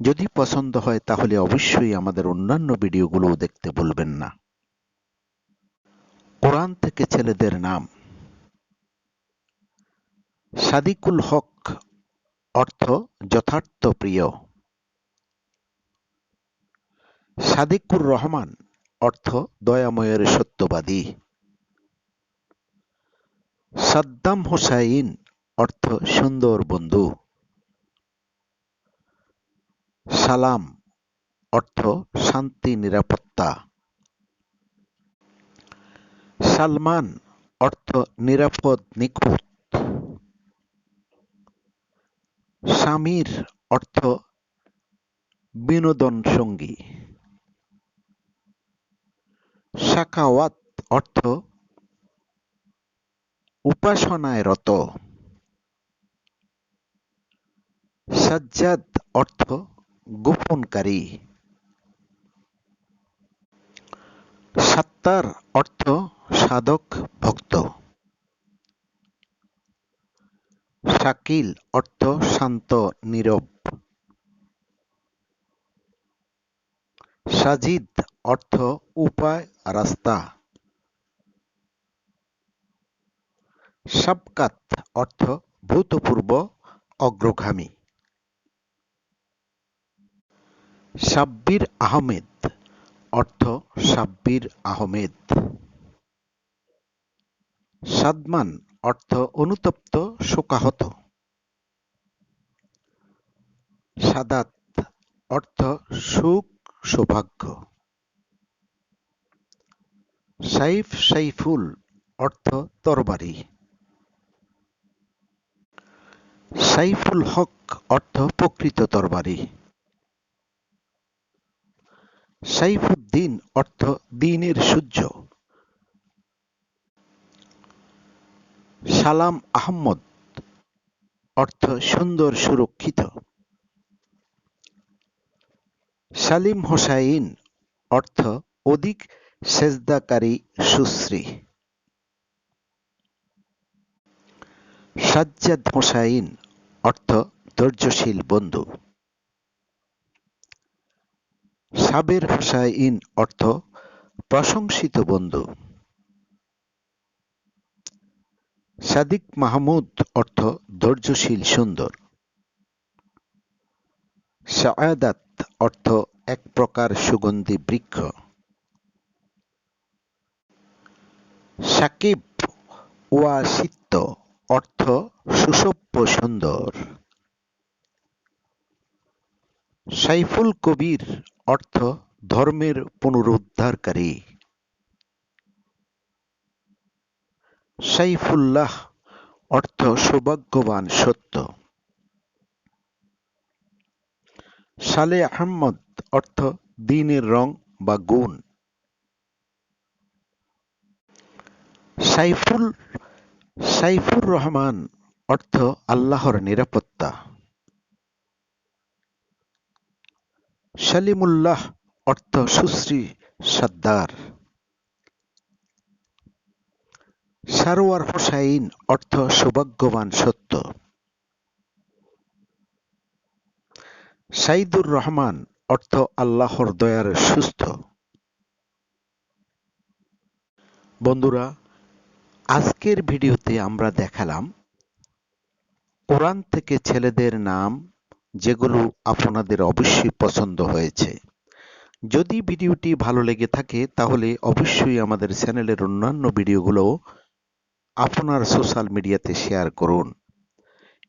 যদি পছন্দ হয়, তাহলে অবশ্যই আমাদের অন্যান্য ভিডিওগুলো দেখতে ভুলবেন না। কোরআন থেকে ছেলেদের নাম। সাদিকুল হক অর্থ যথার্থ প্রিয়। সাদিকুর রহমান অর্থ দয়াময়ের সত্যবাদী। সাদ্দাম হোসাইন অর্থ সুন্দর বন্ধু। সালাম, অর্থ শান্তি, নিরাপত্তা। সালমান, অর্থ নিরাপদ, নিখুঁত। স্বামীর অর্থ বিনোদন সঙ্গী। শাকাওয়াত, অর্থ উপাসনায় রত সাজ্জাদ, অর্থ গোপনকারী। সাত্তার অর্থ সাধক ভক্ত। শাকিল অর্থ শান্ত নীরব। সাজিদ অর্থ উপায় রাস্তা। সাবকাত অর্থ ভূতপূর্ব অগ্রগামী। সাব্বির আহমেদ, অর্থ সাব্বির আহমেদ। সাদমান, অর্থ অনুতপ্ত, শোকাহত। সাদাত, অর্থ সুখ, সৌভাগ্য। সাইফ সাইফুল, অর্থ তরবারি। সাইফুল হক, অর্থ প্রকৃত তরবারি। সাইফুদ্দিন অর্থ দিনের সূর্য সালাম আহমদ অর্থ সুন্দর সুরক্ষিত সালিম হোসাইন অর্থ অধিক সেজদাকারী সুশ্রী সাজ্জাদ হোসাইন অর্থ ধৈর্যশীল বন্ধু সাবের হোসাইন অর্থ প্রশংসিত বন্ধু। সাদিক মাহমুদ অর্থ ধৈর্যশীল, সুন্দর। শায়াদাত অর্থ এক প্রকার সুগন্ধি বৃক্ষ। সাকিব ওয়াসিত্য অর্থ সুসভ্য, সুন্দর। সাইফুল কবির অর্থ ধর্মের পুনরুদ্ধারকারী। সাইফুল্লাহ অর্থ সৌভাগ্যবান সত্য। সালে আহমদ অর্থ দিনের রং বা গুণ। সাইফুল সাইফুর রহমান অর্থ আল্লাহর নিরাপত্তা। সালিমুল্লাহ অর্থ সুশ্রী সর্দার সারোয়ার হোসাইন অর্থ সৌভাগ্যবান সত্য। সাইদুর রহমান অর্থ আল্লাহর দয়ার সুস্থ। বন্ধুরা, আজকের ভিডিওতে আমরা দেখালাম, কোরআন থেকে ছেলেদের নাম যেগুলো আপনাদের অবশ্যই পছন্দ হয়েছে। যদি ভিডিওটি ভালো লেগে থাকে, তাহলে অবশ্যই আমাদের চ্যানেলের অন্যান্য ভিডিওগুলো আপনার সোশ্যাল মিডিয়াতে শেয়ার করুন।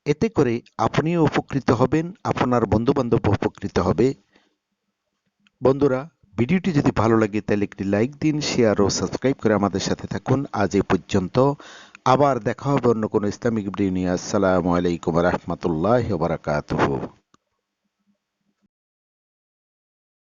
এতে করে আপনিও উপকৃত হবেন, আপনার বন্ধুবান্ধব উপকৃত হবে। বন্ধুরা, ভিডিওটি যদি ভালো লাগে, তাহলে একটি লাইক দিন, শেয়ার ও সাবস্ক্রাইব করে আমাদের সাথে থাকুন। আজ এই পর্যন্ত। আবার দেখা হবে অন্য কোনো ইসলামিক ভিডিও নিয়ে। আসসালামু আলাইকুম রহমতুল্লাহ বারাকাতুহু।